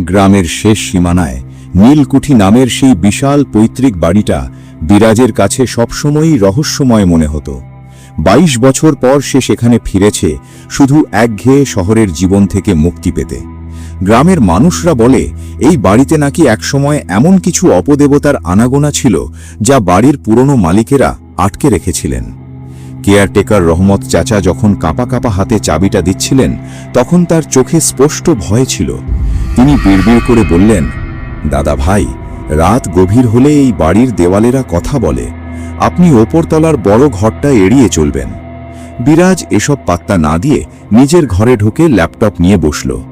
গ্রামের শেষ সীমানায় নীলকুঠি নামের সেই বিশাল পৈতৃক বাড়িটা বিরাজের কাছে সবসময়ই রহস্যময় মনে হতো। বাইশ বছর পর সে সেখানে ফিরেছে শুধু একঘেয়ে শহরের জীবন থেকে মুক্তি পেতে। গ্রামের মানুষরা বলে, এই বাড়িতে নাকি একসময় এমন কিছু অপদেবতার আনাগোনা ছিল যা বাড়ির পুরনো মালিকেরা আটকে রেখেছিলেন। কেয়ারটেকার রহমত চাচা যখন কাঁপা কাঁপা হাতে চাবিটা দিচ্ছিলেন, তখন তার চোখে স্পষ্ট ভয় ছিল। তিনি বিড়বিড় করে বললেন, দাদা ভাই, রাত গভীর হলে এই বাড়ির দেওয়ালেরা কথা বলে। আপনি ওপরতলার বড় ঘরটা এড়িয়ে চলবেন। বিরাজ এসব পাত্তা না দিয়ে নিজের ঘরে ঢুকে ল্যাপটপ নিয়ে বসল।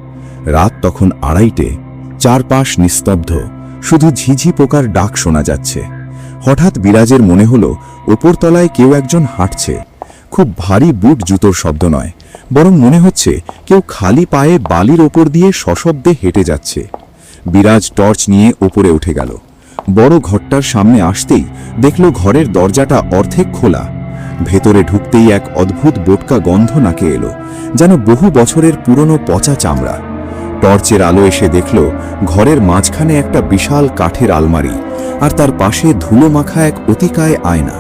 রাত তখন আড়াইটে। চারপাশ নিস্তব্ধ। শুধু ঝিঝি পোকার ডাক শোনা যাচ্ছে। হঠাৎ বিরাজের মনে হলো, ওপরতলায় কেউ একজন হাঁটছে। খুব ভারী বুট জুতোর শব্দ নয়, বরং মনে হচ্ছে কেউ খালি পায়ে বালির ওপর দিয়ে সশব্দে হেঁটে যাচ্ছে। বিরাজ টর্চ নিয়ে ওপরে উঠে গেল। বড় ঘরটার সামনে আসতেই দেখল ঘরের দরজাটা অর্ধেক খোলা। ভেতরে ঢুকতেই এক অদ্ভুত বোটকা গন্ধ নাকে এলো, যেন বহু বছরের পুরনো পচা চামড়া। টর্চের আলো এসে দেখল ঘরের মাঝখানে একটা বিশাল কাঠের আলমারি, আর তার পাশে ধুলো মাখা এক অতিকায় আয়না।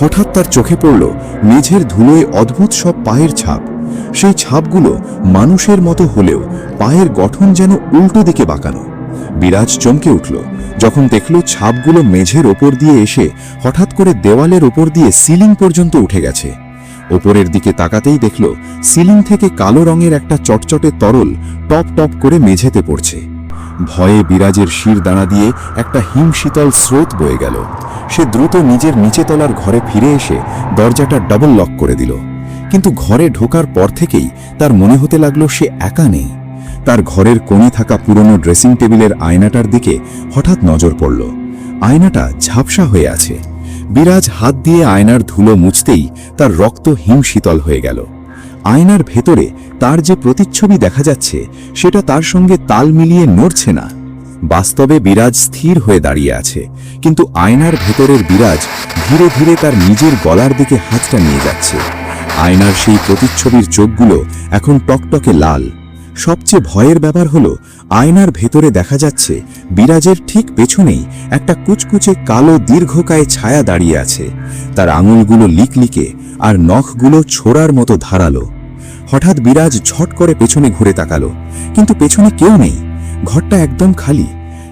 হঠাৎ তার চোখে পড়ল মেঝের ধুলোয় অদ্ভুত সব পায়ের ছাপ। সেই ছাপগুলো মানুষের মতো হলেও পায়ের গঠন যেন উল্টো দিকে বাঁকানো। বিরাজ চমকে উঠল। যখন দেখল ছাপগুলো মেঝের ওপর দিয়ে এসে হঠাৎ করে দেওয়ালের ওপর দিয়ে সিলিং পর্যন্ত উঠে গেছে। ওপরের দিকে তাকাতেই দেখল সিলিং থেকে কালো রঙের একটা চটচটে তরল টপ টপ করে মেঝেতে পড়ছে। ভয়ে বিরাজের শির দানা দিয়ে একটা হিমশীতল স্রোত বয়ে গেল। সে দ্রুত নিজের নিচে তলার ঘরে ফিরে এসে দরজাটা ডাবল লক করে দিল। কিন্তু ঘরে ঢোকার পর থেকেই তার মনে হতে লাগল সে একা নেই। তার ঘরের কোণে থাকা পুরনো ড্রেসিং টেবিলের আয়নাটার দিকে হঠাৎ নজর পড়ল। আয়নাটা ঝাপসা হয়ে আছে। বিরাজ হাত দিয়ে আয়নার ধুলো মুছতেই তার রক্ত হিমশীতল হয়ে গেল। আয়নার ভেতরে তার যে প্রতিচ্ছবি দেখা যাচ্ছে, সেটা তার সঙ্গে তাল মিলিয়ে নড়ছে না। বাস্তবে বিরাজ স্থির হয়ে দাঁড়িয়ে আছে, কিন্তু আয়নার ভেতরের বিরাজ ধীরে ধীরে তার নিজের গলার দিকে হাতটা নিয়ে যাচ্ছে। আয়নার সেই প্রতিচ্ছবির চোখগুলো এখন টকটকে লাল। সবচেয়ে ভয়ের ব্যাপার হলো, আয়নার ভেতরে দেখা যাচ্ছে বিরাজের ঠিক পেছনেই একটা কুচকুচে কালো দীর্ঘকায় ছায়া দাঁড়িয়ে আছে। তার আঙুলগুলো লিকলিকে আর নখগুলো ছোড়ার মতো ধারালো। হঠাৎ বিরাজ ঝট করে পেছনে ঘুরে তাকালো, কিন্তু পেছনে কেউ নেই। ঘরটা একদম খালি,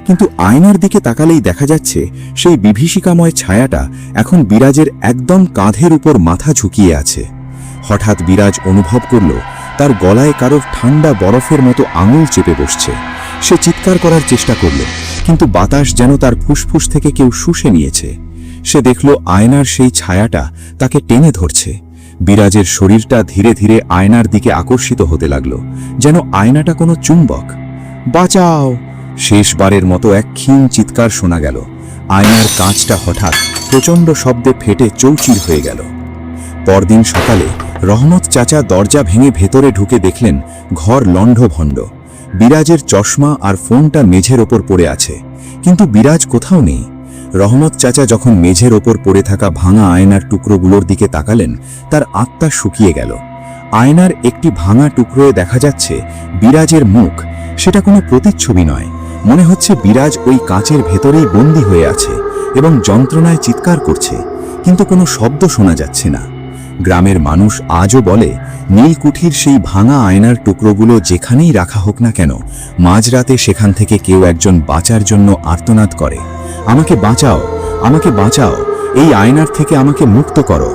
কিন্তু আয়নার দিকে তাকালেই দেখা যাচ্ছে সেই বিভীষিকাময় ছায়াটা এখন বিরাজের একদম কাঁধের উপর মাথা ঝুঁকিয়ে আছে। হঠাৎ বিরাজ অনুভব করল, তার গলায় কারোর ঠান্ডা বরফের মতো আঙুল চেপে বসছে। সে চিৎকার করার চেষ্টা করল, কিন্তু বাতাস যেন তার ফুসফুস থেকে কেউ শুষে নিয়েছে। সে দেখল আয়নার সেই ছায়াটা তাকে টেনে ধরছে। বিরাজের শরীরটা ধীরে ধীরে আয়নার দিকে আকর্ষিত হতে লাগল, যেন আয়নাটা কোনো চুম্বক। বাঁচাও। শেষবারের মতো এক ক্ষীণ চিৎকার শোনা গেল। আয়নার কাঁচটা হঠাৎ প্রচণ্ড শব্দে ফেটে চৌচির হয়ে গেল। পরদিন সকালে রহমত চাচা দরজা ভেঙে ভেতরে ঢুকে দেখলেন ঘর লণ্ডভণ্ড। বিরাজের চশমা আর ফোনটা মেঝের ওপর পড়ে আছে। কিন্তু বিরাজ কোথাও নেই। রহমত চাচা যখন মেঝের ওপর পড়ে থাকা ভাঙা আয়নার টুকরোগুলোর দিকে তাকালেন, তার আত্মা শুকিয়ে গেল। আয়নার একটি ভাঙা টুকরোয় দেখা যাচ্ছে বিরাজের মুখ সেটা কোনো প্রতিচ্ছবি নয়। মনে হচ্ছে বিরাজ ওই কাঁচের ভেতরেই বন্দি হয়ে আছে এবং যন্ত্রণায় চিৎকার করছে, কিন্তু কোনো শব্দ শোনা যাচ্ছে না। গ্রামের মানুষ আজও বলে, নীলকুঠির সেই ভাঙা আয়নার টুকরোগুলো যেখানেই রাখা হোক না কেন, মাঝরাতে সেখান থেকে কেউ একজন বাঁচার জন্য আর্তনাদ করে। আমাকে বাঁচাও আমাকে বাঁচাও, এই আয়নার থেকে আমাকে মুক্ত করো।